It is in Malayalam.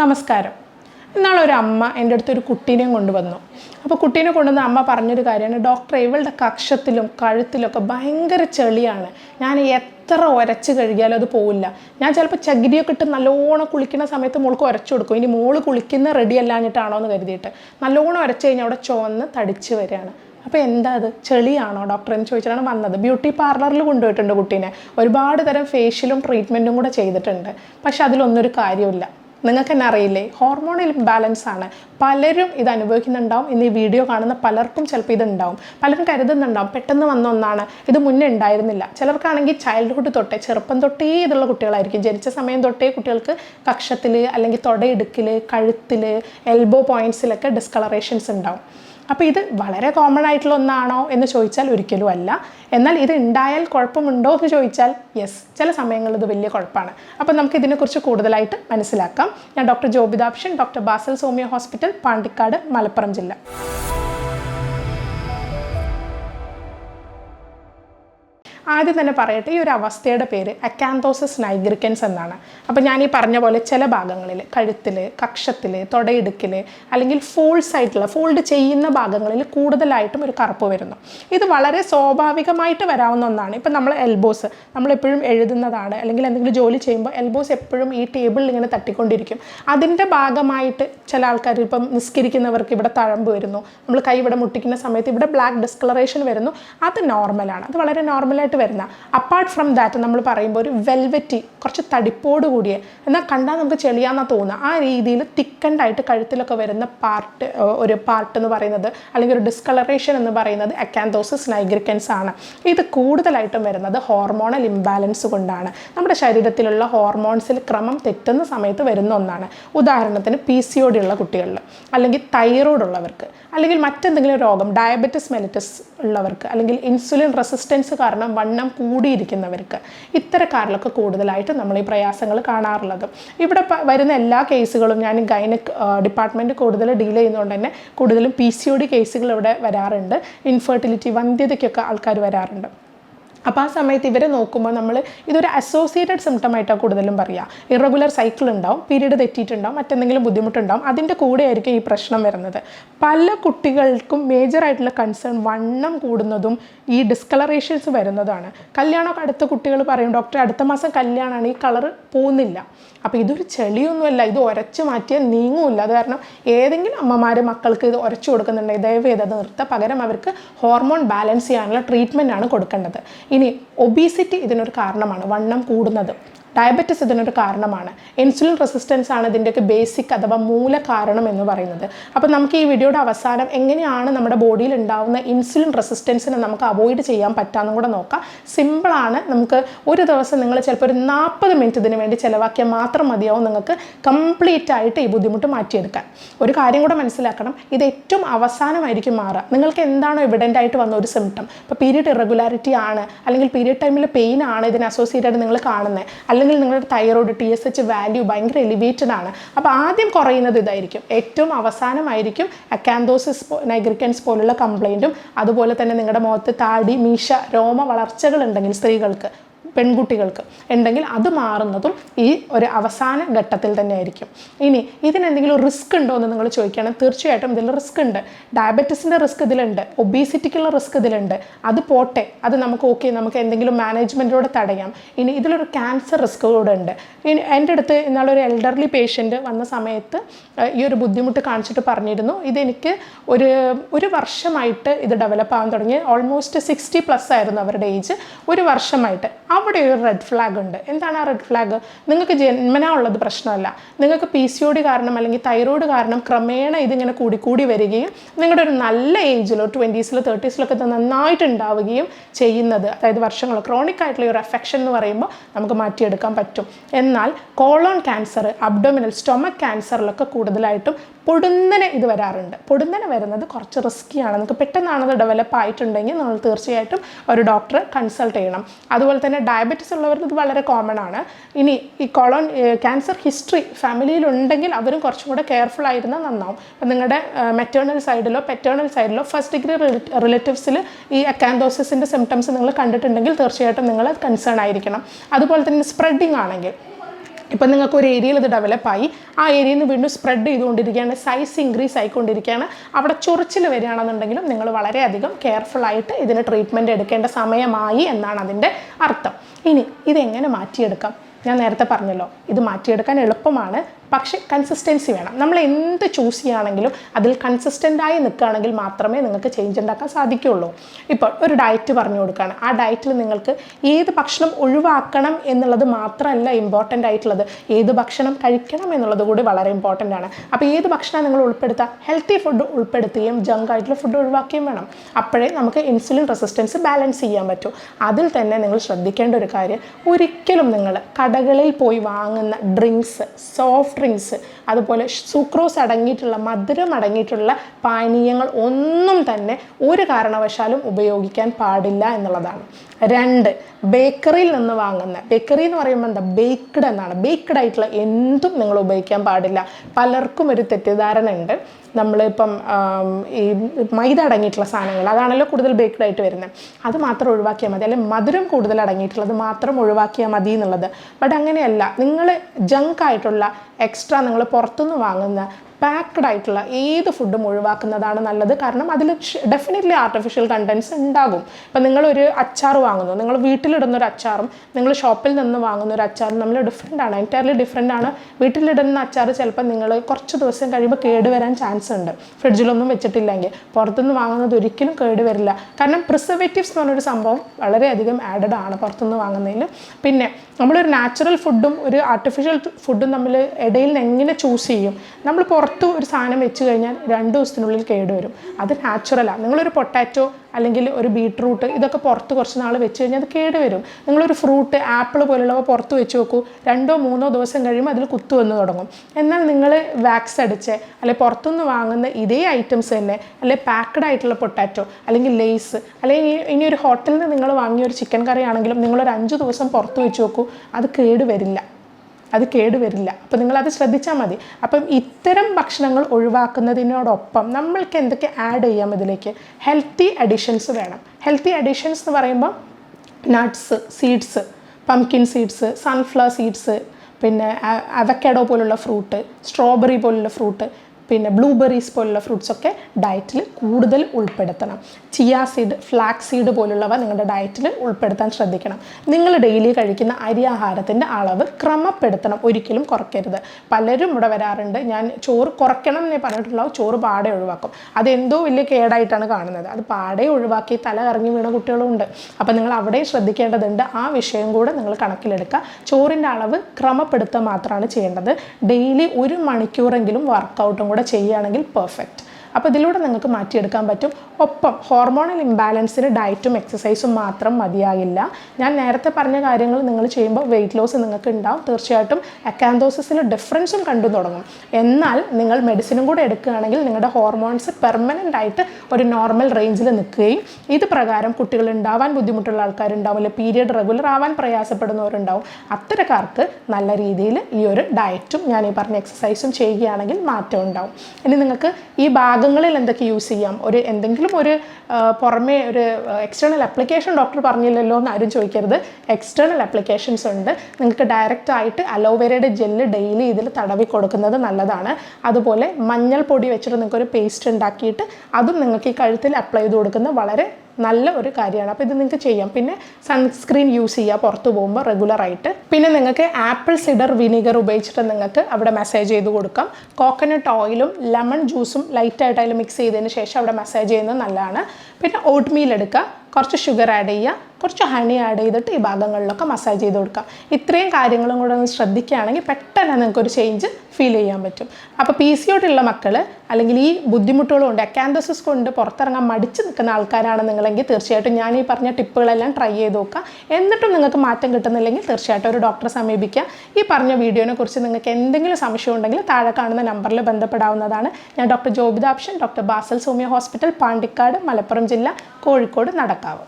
നമസ്കാരം. എന്നാൽ ഒരു അമ്മ എന്റെ അടുത്ത് ഒരു കുട്ടീനെയും കൊണ്ടുവന്നു. അപ്പോൾ കുട്ടീനെ കൊണ്ടുവന്ന അമ്മ പറഞ്ഞൊരു കാര്യമാണ് ഡോക്ടറെ ഇവളുടെ കക്ഷത്തിലും കഴുത്തിലൊക്കെ ഭയങ്കര ചെളിയാണ്. ഞാൻ എത്ര ഉരച്ച് കഴുകിയാലും അത് പോവില്ല. ഞാൻ ചിലപ്പോൾ ചകിരിയൊക്കെ ഇട്ട് നല്ലോണം കുളിക്കുന്ന സമയത്ത് മോൾക്ക് ഉരച്ചു കൊടുക്കും. ഇനി മോൾ കുളിക്കുന്ന റെഡി അല്ലാഞ്ഞിട്ടാണോ എന്ന് കരുതിയിട്ട് നല്ലോണം ഉരച്ച് കഴിഞ്ഞാൽ അവിടെ ചുവന്ന് തടിച്ച് വരികയാണ്. അപ്പോൾ എന്താ അത്? ചെളിയാണോ ഡോക്ടർ എന്ന് ചോദിച്ചിട്ടാണ് വന്നത്. ബ്യൂട്ടി പാർലറിൽ കൊണ്ടുപോയിട്ടുണ്ട് കുട്ടീനെ. ഒരുപാട് തരം ഫേഷ്യലും ട്രീറ്റ്മെന്റും കൂടെ ചെയ്തിട്ടുണ്ട്. പക്ഷെ അതിലൊന്നൊരു കാര്യമില്ല നിങ്ങൾക്ക് തന്നെ അറിയില്ലേ? ഹോർമോണൽ ഇംബാലൻസ് ആണ്. പലരും ഇത് അനുഭവിക്കുന്നുണ്ടാവും. ഇന്ന് ഈ വീഡിയോ കാണുന്ന പലർക്കും ചിലപ്പോൾ ഇതുണ്ടാവും. പലരും കരുതുന്നുണ്ടാവും. പെട്ടെന്ന് വന്ന ഒന്നാണ്. ഇത് മുന്നേ ഉണ്ടായിരുന്നില്ല. ചിലർക്കാണെങ്കിൽ ചൈൽഡ്ഹുഡ് തൊട്ടേ ചെറുപ്പം തൊട്ടേ ഇതുള്ള കുട്ടികളായിരിക്കും. ജനിച്ച സമയം തൊട്ടേ കുട്ടികൾക്ക് കക്ഷത്തിൽ അല്ലെങ്കിൽ തൊടയിടുക്കിൽ കഴുത്തിൽ എൽബോ പോയിന്റ്സിലൊക്കെ ഡിസ്കളറേഷൻസ് ഉണ്ടാവും. അപ്പോൾ ഇത് വളരെ കോമൺ ആയിട്ടുള്ള ഒന്നാണോ എന്ന് ചോദിച്ചാൽ ഒരിക്കലും അല്ല. എന്നാൽ ഇത് ഉണ്ടായാൽ കുഴപ്പമുണ്ടോ എന്ന് ചോദിച്ചാൽ യെസ് ചില സമയങ്ങളിൽ ഇത് വലിയ കുഴപ്പമാണ്. അപ്പോൾ നമുക്ക് ഇതിനെക്കുറിച്ച് കൂടുതലായിട്ട് മനസ്സിലാക്കാം. ഞാൻ ഡോക്ടർ ജോബിതാപ്ഷൻ doctor basal സോമിയ hospital Pandikkad Malappuram ജില്ല. ആദ്യം തന്നെ പറയട്ടെ ഈ ഒരു അവസ്ഥയുടെ പേര് അക്കാന്തോസിസ് നൈഗ്രിക്കൻസ് എന്നാണ്. അപ്പോൾ ഞാൻ ഈ പറഞ്ഞ പോലെ ചില ഭാഗങ്ങളിൽ കഴുത്തിൽ കക്ഷത്തിൽ തൊടയിടുക്കിൽ അല്ലെങ്കിൽ ഫോൾസ് ആയിട്ടുള്ള ഫോൾഡ് ചെയ്യുന്ന ഭാഗങ്ങളിൽ കൂടുതലായിട്ടും ഒരു കറുപ്പ് വരുന്നു. ഇത് വളരെ സ്വാഭാവികമായിട്ട് വരാവുന്ന ഒന്നാണ്. ഇപ്പം നമ്മൾ എൽബോസ് നമ്മളെപ്പോഴും എഴുതുന്നതാണ് അല്ലെങ്കിൽ എന്തെങ്കിലും ജോലി ചെയ്യുമ്പോൾ എൽബോസ് എപ്പോഴും ഈ ടേബിളിൽ ഇങ്ങനെ തട്ടിക്കൊണ്ടിരിക്കും. അതിന്റെ ഭാഗമായിട്ട് ചില ആൾക്കാർ ഇപ്പം നിസ്കരിക്കുന്നവർക്ക് ഇവിടെ തഴമ്പ് വരുന്നു. നമ്മൾ കൈ ഇവിടെ മുട്ടിക്കുന്ന സമയത്ത് ഇവിടെ ബ്ലാക്ക് ഡിസ്കളറേഷൻ വരുന്നു. അത് നോർമലാണ് അത് വളരെ നോർമലായിട്ട് വരുന്ന. അപ്പാർട്ട് ഫ്രം ദാറ്റ് നമ്മൾ പറയുമ്പോൾ ഒരു വെൽവെറ്റി കുറച്ച് തടിപ്പോട് കൂടിയ എന്നാൽ കണ്ടാൽ നമുക്ക് ചെളിയാന്നാ തോന്നുക. ആ രീതിയിൽ തിക്കണ്ടായിട്ട് കഴുത്തിലൊക്കെ വരുന്ന പാർട്ട് ഒരു പാർട്ട് എന്ന് പറയുന്നത് അല്ലെങ്കിൽ ഒരു ഡിസ്കളറേഷൻ എന്ന് പറയുന്നത് അക്കാന്തോസിസ് നൈഗ്രിക്കൻസ് ആണ്. ഇത് കൂടുതലായിട്ടും വരുന്നത് ഹോർമോണൽ ഇംബാലൻസ് കൊണ്ടാണ്. നമ്മുടെ ശരീരത്തിലുള്ള ഹോർമോൺസിൽ ക്രമം തെറ്റുന്ന സമയത്ത് വരുന്ന ഒന്നാണ്. ഉദാഹരണത്തിന് പി സി ഒ ഡി ഉള്ള കുട്ടികളിൽ അല്ലെങ്കിൽ തൈറോയ്ഡ് ഉള്ളവർക്ക് അല്ലെങ്കിൽ മറ്റെന്തെങ്കിലും രോഗം ഡയബറ്റിസ് മെലിറ്റസ് ഉള്ളവർക്ക് അല്ലെങ്കിൽ ഇൻസുലിൻ റെസിസ്റ്റൻസ് കാരണം വണ്ണം കൂടിയിരിക്കുന്നവർക്ക് ഇത്തരക്കാരിലൊക്കെ കൂടുതലായിട്ട് നമ്മൾ ഈ പ്രയാസങ്ങൾ കാണാറുള്ളത്. ഇവിടെ വരുന്ന എല്ലാ കേസുകളും ഞാൻ ഗൈനക് ഡിപ്പാർട്ട്മെന്റ് കൂടുതൽ ഡീൽ ചെയ്യുന്നതുകൊണ്ട് തന്നെ കൂടുതലും പി സി ഒ ഡി കേസുകൾ ഇവിടെ വരാറുണ്ട്. ഇൻഫെർട്ടിലിറ്റി വന്ധ്യതയ്ക്കൊക്കെ ആൾക്കാർ വരാറുണ്ട്. അപ്പോൾ ആ സമയത്ത് ഇവരെ നോക്കുമ്പോൾ നമ്മൾ ഇതൊരു അസോസിയേറ്റഡ് സിംറ്റം ആയിട്ടാണ് കൂടുതലും പറയുക ഇറഗുലർ സൈക്കിൾ ഉണ്ടാവും പീരീഡ് തെറ്റിയിട്ടുണ്ടാവും മറ്റെന്തെങ്കിലും ബുദ്ധിമുട്ടുണ്ടാവും അതിന്റെ കൂടെ ആയിരിക്കും ഈ പ്രശ്നം വരുന്നത്. പല കുട്ടികൾക്കും മേജർ ആയിട്ടുള്ള കൺസേൺ വണ്ണം കൂടുന്നതും ഈ ഡിസ്കളറേഷൻസ് വരുന്നതാണ്. കല്യാണമൊക്കെ അടുത്ത കുട്ടികൾ പറയും ഡോക്ടർ അടുത്ത മാസം കല്യാണമാണ് ഈ കളർ പോകുന്നില്ല അപ്പോൾ ഇതൊരു ചെളിയൊന്നുമല്ല ഇത് ഉരച്ച് മാറ്റിയാൽ നീങ്ങുമില്ല അത് കാരണം ഏതെങ്കിലും അമ്മമാർ മക്കൾക്ക് ഇത് ഉരച്ചു കൊടുക്കുന്നുണ്ടെങ്കിൽ ദയവേദത അത് പകരം അവർക്ക് ഹോർമോൺ ബാലൻസ് ചെയ്യാനുള്ള ട്രീറ്റ്മെന്റാണ് കൊടുക്കേണ്ടത്. ഇനി ഒബീസിറ്റി ഇതിനൊരു കാരണമാണ് വണ്ണം കൂടുന്നത്. ഡയബറ്റിസ് ഇതിനൊരു കാരണമാണ്. ഇൻസുലിൻ റെസിസ്റ്റൻസ് ആണ് ഇതിന്റെയൊക്കെ ബേസിക് അഥവാ മൂല കാരണം എന്ന് പറയുന്നത്. അപ്പോൾ നമുക്ക് ഈ വീഡിയോയുടെ അവസാനം എങ്ങനെയാണ് നമ്മുടെ ബോഡിയിൽ ഉണ്ടാകുന്ന ഇൻസുലിൻ റെസിസ്റ്റൻസിനെ നമുക്ക് അവോയ്ഡ് ചെയ്യാൻ പറ്റാമെന്നും കൂടെ നോക്കാം. സിമ്പിളാണ് നമുക്ക് ഒരു ദിവസം നിങ്ങൾ ചിലപ്പോൾ ഒരു നാൽപ്പത് മിനിറ്റ് ഇതിന് വേണ്ടി ചിലവാക്കിയാൽ മാത്രം മതിയാവും നിങ്ങൾക്ക് കംപ്ലീറ്റ് ആയിട്ട് ഈ ബുദ്ധിമുട്ട് മാറ്റിയെടുക്കാൻ. ഒരു കാര്യം കൂടെ മനസ്സിലാക്കണം. ഇത് ഏറ്റവും അവസാനമായിരിക്കും മാറുക. നിങ്ങൾക്ക് എന്താണോ എവിഡന്റ് ആയിട്ട് വന്ന ഒരു സിംറ്റം ഇപ്പോൾ പീരീഡ് ഇറഗുലാരിറ്റി ആണ്. അല്ലെങ്കിൽ പീരീഡ് ടൈമിൽ പെയിൻ ആണ് ഇതിന് അസോസിയേറ്റഡ് നിങ്ങൾ കാണുന്നത്. അല്ലെങ്കിൽ നിങ്ങളുടെ thyroid T S H value ഭയങ്കര എലിവേറ്റഡ് ആണ്. അപ്പോൾ ആദ്യം കുറയുന്നത് ഇതായിരിക്കും. ഏറ്റവും അവസാനമായിരിക്കും അക്കാന്തോസിസ് നൈഗ്രിക്കൻസ് പോലുള്ള കംപ്ലൈന്റും അതുപോലെ തന്നെ നിങ്ങളുടെ മുഖത്ത് താടി മീശ രോമ വളർച്ചകൾ ഉണ്ടെങ്കിൽ സ്ത്രീകൾക്ക്. പെൺകുട്ടികൾക്ക്. ഉണ്ടെങ്കിൽ അത് മാറുന്നതും ഈ ഒരു അവസാന ഘട്ടത്തിൽ തന്നെ ആയിരിക്കും ഇനി ഇതിനെന്തെങ്കിലും റിസ്ക് ഉണ്ടോ എന്ന് നിങ്ങൾ ചോദിക്കുകയാണെങ്കിൽ തീർച്ചയായിട്ടും ഇതിൽ റിസ്ക് ഉണ്ട്. ഡയബറ്റീസിന്റെ റിസ്ക് ഇതിലുണ്ട്. ഒബീസിറ്റിക്കുള്ള റിസ്ക് ഇതിലുണ്ട്. അത് പോട്ടെ. അത് നമുക്ക് ഓക്കെ നമുക്ക് എന്തെങ്കിലും മാനേജ്മെന്റിലൂടെ തടയാം. ഇനി ഇതിലൊരു ക്യാൻസർ റിസ്ക് കൂടെ ഉണ്ട്. ഇനി എന്റെ അടുത്ത് ഇന്നാളൊരു എൽഡർലി പേഷ്യന്റ് വന്ന സമയത്ത് ഈ ഒരു ബുദ്ധിമുട്ട് കാണിച്ചിട്ട് പറഞ്ഞിരുന്നു. ഇതെനിക്ക് ഒരു ഒരു വർഷമായിട്ട് ഇത് ഡെവലപ്പ് ആവാൻ തുടങ്ങി. ഓൾമോസ്റ്റ് സിക്സ്റ്റി പ്ലസ് ആയിരുന്നു അവരുടെ ഏജ് ഒരു വർഷമായിട്ട്. അവിടെ ഒരു റെഡ് ഫ്ലാഗ് ഉണ്ട്. എന്താണ് ആ റെഡ് ഫ്ലാഗ് നിങ്ങൾക്ക് ജന്മനാ ഉള്ളത് പ്രശ്നമല്ല. നിങ്ങൾക്ക് പി സി ഒ കാരണം അല്ലെങ്കിൽ തൈറോയ്ഡ് കാരണം ക്രമേണ ഇതിങ്ങനെ കൂടി കൂടി വരികയും നിങ്ങളുടെ ഒരു നല്ല ഏജിലോ ട്വന്റീസിലോ തേർട്ടീസിലൊക്കെ നന്നായിട്ട് ഉണ്ടാവുകയും ചെയ്യുന്നത്. അതായത് വർഷങ്ങൾ ക്രോണിക് ആയിട്ടുള്ള ഒരു അഫെക്ഷൻ എന്ന് പറയുമ്പോൾ നമുക്ക് മാറ്റിയെടുക്കാൻ പറ്റും. എന്നാൽ കോളോൺ ക്യാൻസർ അബ്ഡോമിനൽ സ്റ്റൊമക് ക്യാൻസറിലൊക്കെ കൂടുതലായിട്ടും പൊടുന്നനെ ഇത് വരാറുണ്ട്. പൊടുന്നനെ വരുന്നത് കുറച്ച് റിസ്ക്കിയാണ് നമുക്ക് പെട്ടെന്നാണത് ഡെവലപ്പ് ആയിട്ടുണ്ടെങ്കിൽ നമ്മൾ തീർച്ചയായിട്ടും ഒരു ഡോക്ടറെ കൺസൾട്ട് ചെയ്യണം. അതുപോലെ തന്നെ ഡയബറ്റിസ് ഉള്ളവർക്ക് ഇത് വളരെ കോമൺ ആണ്. ഇനി ഈ കൊളോൺ ക്യാൻസർ ഹിസ്റ്ററി ഫാമിലിയിലുണ്ടെങ്കിൽ അവരും കുറച്ചും കൂടെ കെയർഫുൾ ആയിരുന്നാൽ നന്നാവും. അപ്പം നിങ്ങളുടെ മെറ്റേണൽ സൈഡിലോ പെറ്റേണൽ സൈഡിലോ ഫസ്റ്റ് ഡിഗ്രി റിലേറ്റീവ്സിൽ ഈ അക്കാന്തോസിസിന്റെ സിംറ്റംസ് നിങ്ങൾ കണ്ടിട്ടുണ്ടെങ്കിൽ തീർച്ചയായിട്ടും നിങ്ങൾ കൺസേൺ ആയിരിക്കണം. അതുപോലെ തന്നെ സ്പ്രെഡിങ് ആണെങ്കിൽ. ഇപ്പം നിങ്ങൾക്ക് ഒരു ഏരിയയിൽ ഇത് ഡെവലപ്പായി ആ ഏരിയയിൽ നിന്ന് വീണ്ടും സ്പ്രെഡ് ചെയ്തുകൊണ്ടിരിക്കുകയാണ്. സൈസ് ഇൻക്രീസ് ആയിക്കൊണ്ടിരിക്കുകയാണ്. അവിടെ ചൊറിച്ചിൽ വരികയാണെന്നുണ്ടെങ്കിലും നിങ്ങൾ വളരെയധികം കെയർഫുൾ ആയിട്ട് ഇതിന് ട്രീറ്റ്മെന്റ് എടുക്കേണ്ട സമയമായി എന്നാണ് അതിന്റെ അർത്ഥം. ഇനി ഇതെങ്ങനെ മാറ്റിയെടുക്കാം? ഞാൻ നേരത്തെ പറഞ്ഞല്ലോ ഇത് മാറ്റിയെടുക്കാൻ എളുപ്പമാണ്. പക്ഷേ കൺസിസ്റ്റൻസി വേണം. നമ്മൾ എന്ത് ചൂസ് ചെയ്യുകയാണെങ്കിലും അതിൽ കൺസിസ്റ്റന്റായി നിൽക്കുകയാണെങ്കിൽ മാത്രമേ നിങ്ങൾക്ക് ചേഞ്ച് ഉണ്ടാക്കാൻ സാധിക്കുകയുള്ളൂ. ഇപ്പോൾ ഒരു ഡയറ്റ് പറഞ്ഞു കൊടുക്കുകയാണ്. ആ ഡയറ്റിൽ നിങ്ങൾക്ക് ഏത് ഭക്ഷണം ഒഴിവാക്കണം എന്നുള്ളത് മാത്രമല്ല ഇമ്പോർട്ടന്റ് ആയിട്ടുള്ളത്. ഏത് ഭക്ഷണം കഴിക്കണം എന്നുള്ളത് കൂടി വളരെ ഇമ്പോർട്ടന്റ് ആണ്. അപ്പോൾ ഏത് ഭക്ഷണം നിങ്ങൾ ഉൾപ്പെടുത്തുക ഹെൽത്തി ഫുഡ് ഉൾപ്പെടുത്തുകയും ജങ്ക് ആയിട്ടുള്ള ഫുഡ് ഒഴിവാക്കുകയും വേണം. അപ്പോഴേ നമുക്ക് ഇൻസുലിൻ റെസിസ്റ്റൻസ് ബാലൻസ് ചെയ്യാൻ പറ്റൂ. അതിൽ തന്നെ നിങ്ങൾ ശ്രദ്ധിക്കേണ്ട ഒരു കാര്യം ഒരിക്കലും നിങ്ങൾ കടകളിൽ പോയി വാങ്ങുന്ന ഡ്രിങ്ക്സ് സോഫ്റ്റ് ഡ്രിങ്ക്സ് അതുപോലെ സുക്രോസ് അടങ്ങിയിട്ടുള്ള മധുരം അടങ്ങിയിട്ടുള്ള പാനീയങ്ങൾ ഒന്നും തന്നെ ഒരു കാരണവശാലും ഉപയോഗിക്കാൻ പാടില്ല എന്നുള്ളതാണ്. രണ്ട് ബേക്കറിയിൽ നിന്ന് വാങ്ങുന്ന ബേക്കറി എന്ന് പറയുമ്പോൾ എന്താ? ബേക്ക്ഡ് എന്നാണ്. ബേക്ക്ഡ് ആയിട്ടുള്ള എന്തും നിങ്ങൾ ഉപയോഗിക്കാൻ പാടില്ല. പലർക്കും ഒരു തെറ്റിദ്ധാരണ ഉണ്ട്. നമ്മളിപ്പം ഈ മൈദ അടങ്ങിയിട്ടുള്ള സാധനങ്ങൾ അതാണല്ലോ കൂടുതൽ ബേക്ക്ഡ് ആയിട്ട് വരുന്നത്. അത് മാത്രം ഒഴിവാക്കിയാൽ മതി. അല്ലെങ്കിൽ മധുരം കൂടുതൽ അടങ്ങിയിട്ടുള്ളത് മാത്രം ഒഴിവാക്കിയാൽ മതി എന്നുള്ളത്. ബട്ട് അങ്ങനെയല്ല. നിങ്ങൾ ജങ്ക് ആയിട്ടുള്ള എക്സ്ട്രാ നിങ്ങൾ പുറത്തുനിന്ന് വാങ്ങുന്ന പാക്ക്ഡ് ആയിട്ടുള്ള ഏത് ഫുഡും ഒഴിവാക്കുന്നതാണ് നല്ലത്. കാരണം അതിൽ ഡെഫിനറ്റ്ലി ആർട്ടിഫിഷ്യൽ കണ്ടൻസ് ഉണ്ടാകും. ഇപ്പം നിങ്ങളൊരു അച്ചാർ വാങ്ങുന്നു. നിങ്ങൾ വീട്ടിലിടുന്ന ഒരു അച്ചാറും നിങ്ങൾ ഷോപ്പിൽ നിന്ന് വാങ്ങുന്ന ഒരു അച്ചാറും നമ്മൾ ഡിഫറെന്റ് ആണ്. എന്റയർലി ഡിഫറെന്റ് ആണ്. വീട്ടിലിടുന്ന അച്ചാർ ചിലപ്പോൾ നിങ്ങൾ കുറച്ച് ദിവസം കഴിയുമ്പോൾ കേടുവരാൻ ചാൻസ് ഉണ്ട്. ഫ്രിഡ്ജിലൊന്നും വെച്ചിട്ടില്ലെങ്കിൽ. പുറത്തുനിന്ന് വാങ്ങുന്നത് ഒരിക്കലും കേടുവരില്ല കാരണം പ്രിസർവേറ്റീവ്സ് എന്ന് പറഞ്ഞൊരു സംഭവം വളരെയധികം ആഡഡ് ആണ് പുറത്തുനിന്ന് വാങ്ങുന്നതിൽ. പിന്നെ നമ്മളൊരു നാച്ചുറൽ ഫുഡും ഒരു ആർട്ടിഫിഷ്യൽ ഫുഡും നമ്മൾ ഇടയിൽ എങ്ങനെ ചൂസ് ചെയ്യും? നമ്മൾ പുറത്ത് ഒരു സാധനം വെച്ച് കഴിഞ്ഞാൽ രണ്ട് ദിവസത്തിനുള്ളിൽ കേടുവരും അത് നാച്ചുറലാണ് നിങ്ങളൊരു പൊട്ടാറ്റോ അല്ലെങ്കിൽ ഒരു ബീട്രൂട്ട് ഇതൊക്കെ പുറത്ത് കുറച്ച് നാൾ വെച്ച് കഴിഞ്ഞാൽ അത് കേടുവരും നിങ്ങളൊരു ഫ്രൂട്ട് ആപ്പിൾ പോലുള്ളവ പുറത്ത് വെച്ച് നോക്കൂ രണ്ടോ മൂന്നോ ദിവസം കഴിയുമ്പോൾ അതിൽ കുത്തു വന്ന് തുടങ്ങും. എന്നാൽ നിങ്ങൾ വാക്സ് അടിച്ച് അല്ലെങ്കിൽ പുറത്തുനിന്ന് വാങ്ങുന്ന ഇതേ ഐറ്റംസ് തന്നെ അല്ലെങ്കിൽ പാക്ക്ഡ് ആയിട്ടുള്ള പൊട്ടാറ്റോ അല്ലെങ്കിൽ ലേസ് അല്ലെങ്കിൽ ഇനി ഒരു ഹോട്ടലിൽ നിന്ന് നിങ്ങൾ വാങ്ങിയ ഒരു ചിക്കൻ കറി ആണെങ്കിലും നിങ്ങളൊരു അഞ്ച് ദിവസം പുറത്ത് വെച്ച് നോക്കൂ അത് കേടുവരില്ല അത് കേടുവരില്ല അപ്പോൾ നിങ്ങളത് ശ്രദ്ധിച്ചാൽ മതി. അപ്പം ഇത്തരം ഭക്ഷണങ്ങൾ ഒഴിവാക്കുന്നതിനോടൊപ്പം നമ്മൾക്ക് എന്തൊക്കെ ആഡ് ചെയ്യാം ഇതിലേക്ക്? ഹെൽത്തി അഡിഷൻസ് വേണം. ഹെൽത്തി അഡിഷൻസ് എന്ന് പറയുമ്പോൾ nuts seeds pumpkin seeds sunflower seeds പിന്നെ അവക്കാഡോ പോലുള്ള ഫ്രൂട്ട് സ്ട്രോബെറി പോലുള്ള ഫ്രൂട്ട് പിന്നെ ബ്ലൂബെറീസ് പോലുള്ള ഫ്രൂട്ട്സ് ഒക്കെ ഡയറ്റിൽ കൂടുതൽ ഉൾപ്പെടുത്തണം. ചിയാ സീഡ് ഫ്ലാക്സ് സീഡ് പോലുള്ളവ നിങ്ങളുടെ ഡയറ്റിൽ ഉൾപ്പെടുത്താൻ ശ്രദ്ധിക്കണം. നിങ്ങൾ ഡെയിലി കഴിക്കുന്ന അരി ആഹാരത്തിന്റെ അളവ് ക്രമപ്പെടുത്തണം. ഒരിക്കലും കുറയ്ക്കരുത്. പലരും ഇവിടെ വരാറുണ്ട് ഞാൻ ചോറ് കുറയ്ക്കണം എന്നേ പറഞ്ഞിട്ടുള്ള ചോറ് പാടെ ഒഴിവാക്കും. അതെന്തോ വലിയ കേടായിട്ടാണ് കാണുന്നത്. അത് പാടെ ഒഴിവാക്കി തല കറങ്ങി വീണ കുട്ടികളുണ്ട് അപ്പം നിങ്ങൾ അവിടെ ശ്രദ്ധിക്കേണ്ടതുണ്ട് ആ വിഷയം കൂടെ നിങ്ങൾ കണക്കിലെടുക്കുക. ചോറിന്റെ അളവ് ക്രമപ്പെടുത്തുക മാത്രമാണ് ചെയ്യേണ്ടത്. ഡെയിലി ഒരു മണിക്കൂറെങ്കിലും വർക്കൗട്ടും കൂടെ ചെയ്യുകയാണെങ്കിൽ പെർഫെക്റ്റ് അപ്പോൾ ഇതിലൂടെ നിങ്ങൾക്ക് മാറ്റിയെടുക്കാൻ പറ്റും. ഒപ്പം ഹോർമോണൽ ഇംബാലൻസിന് ഡയറ്റും എക്സസൈസും മാത്രം മതിയാകില്ല. ഞാൻ നേരത്തെ പറഞ്ഞ കാര്യങ്ങൾ നിങ്ങൾ ചെയ്യുമ്പോൾ വെയിറ്റ് ലോസ് നിങ്ങൾക്ക് ഉണ്ടാവും. തീർച്ചയായിട്ടും അക്കാന്തോസിസിൽ ഡിഫറൻസും കണ്ടു തുടങ്ങും. എന്നാൽ നിങ്ങൾ മെഡിസിനും കൂടെ എടുക്കുകയാണെങ്കിൽ നിങ്ങളുടെ ഹോർമോൺസ് പെർമനന്റ് ആയിട്ട് ഒരു നോർമൽ റേഞ്ചിൽ നിൽക്കുകയും ഇത് പ്രകാരം കുട്ടികൾ ഉണ്ടാവാൻ ബുദ്ധിമുട്ടുള്ള ആൾക്കാരുണ്ടാവും. അല്ലെങ്കിൽ പീരിയഡ് റെഗുലർ ആവാൻ പ്രയാസപ്പെടുന്നവരുണ്ടാവും. അത്തരക്കാർക്ക് നല്ല രീതിയിൽ ഈ ഒരു ഡയറ്റും ഞാൻ ഈ പറഞ്ഞ എക്സസൈസും ചെയ്യുകയാണെങ്കിൽ മാറ്റം ഉണ്ടാവും. ഇനി നിങ്ങൾക്ക് ഈ ഭാഗങ്ങളിൽ എന്തൊക്കെ യൂസ് ചെയ്യാം? ഒരു എന്തെങ്കിലും ഒരു പുറമേ ഒരു എക്സ്റ്റേണൽ ആപ്ലിക്കേഷൻ ഡോക്ടർ പറഞ്ഞില്ലല്ലോ എന്ന് ആരും ചോദിക്കരുത്. എക്സ്റ്റേണൽ ആപ്ലിക്കേഷൻസ് ഉണ്ട്. നിങ്ങൾക്ക് ഡയറക്റ്റ് ആയിട്ട് അലോവേരയുടെ ജെല്ല് ഡെയിലി ഇതിൽ തടവി കൊടുക്കുന്നത് നല്ലതാണ്. അതുപോലെ മഞ്ഞൾ പൊടി വെച്ചിട്ട് നിങ്ങൾക്ക് ഒരു പേസ്റ്റ് ഉണ്ടാക്കിയിട്ട് അതും നിങ്ങൾക്ക് ഈ കഴുത്തിൽ അപ്ലൈ ചെയ്ത് കൊടുക്കുന്നത് വളരെ നല്ല ഒരു കാര്യമാണ്. അപ്പോൾ ഇത് നിങ്ങൾക്ക് ചെയ്യാം. പിന്നെ സൺസ്ക്രീൻ യൂസ് ചെയ്യുക പുറത്ത് പോകുമ്പോൾ റെഗുലറായിട്ട് പിന്നെ നിങ്ങൾക്ക് ആപ്പിൾ സിഡർ വിനീഗർ ഉപയോഗിച്ചിട്ട് നിങ്ങൾക്ക് അവിടെ മെസ്സേജ് ചെയ്ത് കൊടുക്കാം. കോക്കനട്ട് ഓയിലും ലെമൺ ജ്യൂസും ലൈറ്റായിട്ട് അതിൽ മിക്സ് ചെയ്തതിന് ശേഷം അവിടെ മെസ്സേജ് ചെയ്യുന്നത് നല്ലതാണ്. പിന്നെ ഓട്ട് മീൽ എടുക്കുക കുറച്ച് ഷുഗർ ആഡ് ചെയ്യുക കുറച്ച് ഹണി ആഡ് ചെയ്തിട്ട് ഈ ഭാഗങ്ങളിലൊക്കെ മസാജ് ചെയ്ത് കൊടുക്കുക. ഇത്രയും കാര്യങ്ങളും കൂടെ ഒന്ന് ശ്രദ്ധിക്കുകയാണെങ്കിൽ പെട്ടെന്ന് നിങ്ങൾക്കൊരു ചേഞ്ച് ഫീൽ ചെയ്യാൻ പറ്റും. അപ്പോൾ പി സി ഒട്ടുള്ള മക്കൾ അല്ലെങ്കിൽ ഈ ബുദ്ധിമുട്ടുകൾ കൊണ്ട് അക്കാന്തോസിസ് കൊണ്ട് പുറത്തിറങ്ങാൻ മടിച്ച് നിൽക്കുന്ന ആൾക്കാരാണ് നിങ്ങളെങ്കിൽ തീർച്ചയായിട്ടും ഞാൻ ഈ പറഞ്ഞ ടിപ്പുകളെല്ലാം ട്രൈ ചെയ്ത് നോക്കുക. എന്നിട്ടും നിങ്ങൾക്ക് മാറ്റം കിട്ടുന്നില്ലെങ്കിൽ തീർച്ചയായിട്ടും ഒരു ഡോക്ടറെ സമീപിക്കുക. ഈ പറഞ്ഞ വീഡിയോനെ കുറിച്ച് നിങ്ങൾക്ക് എന്തെങ്കിലും സംശയം ഉണ്ടെങ്കിൽ താഴെ കാണുന്ന നമ്പറിൽ ബന്ധപ്പെടാവുന്നതാണ്. ഞാൻ doctor ജോബിതാപ്ഷൻ doctor Basil Somiya hospital Pandikkad Malappuram ജില്ല കോഴിക്കോട് നടക്കാവ്